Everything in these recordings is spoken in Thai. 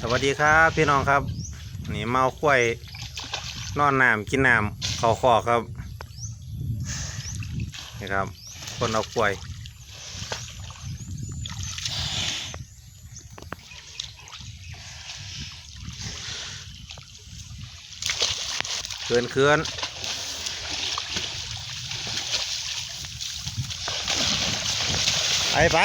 สวัสดีครับพี่น้องครับ นี่เมาควายนอนน้ำกินน้ำเขาคอกครับนี่ครับ คนเอาควายเกินเคือนไปไป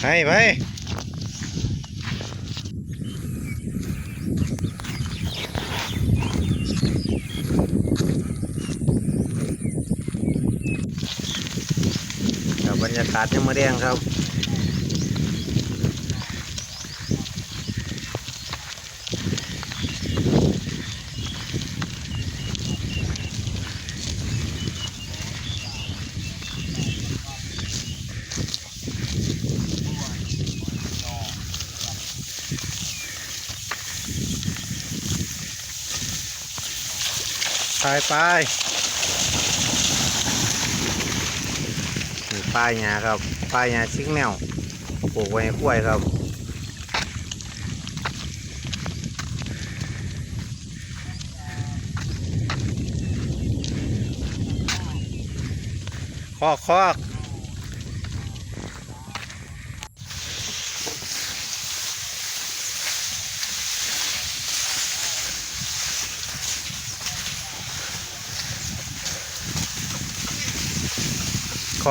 ไปไปบรรยากาศยังมาแดงครับ ไปไปนี่ป้ายหญ้าครับ ป้ายหญ้าชิกแนวปลูกไว้กล้วยครับคอกคอก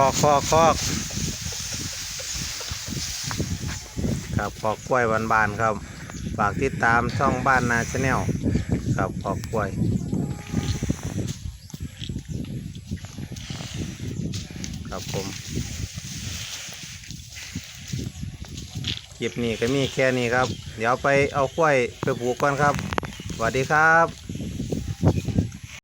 อกคอกคอกครับคอกกล้วยบานๆครับ ฝากติดตามช่องบ้านนาชาแนลครับคอกกล้วยครับผมคลิปนี้ก็มีแค่นี้ครับ เดี๋ยวไปเอากล้วยไปปลูกก่อนครับสวัสดีครับ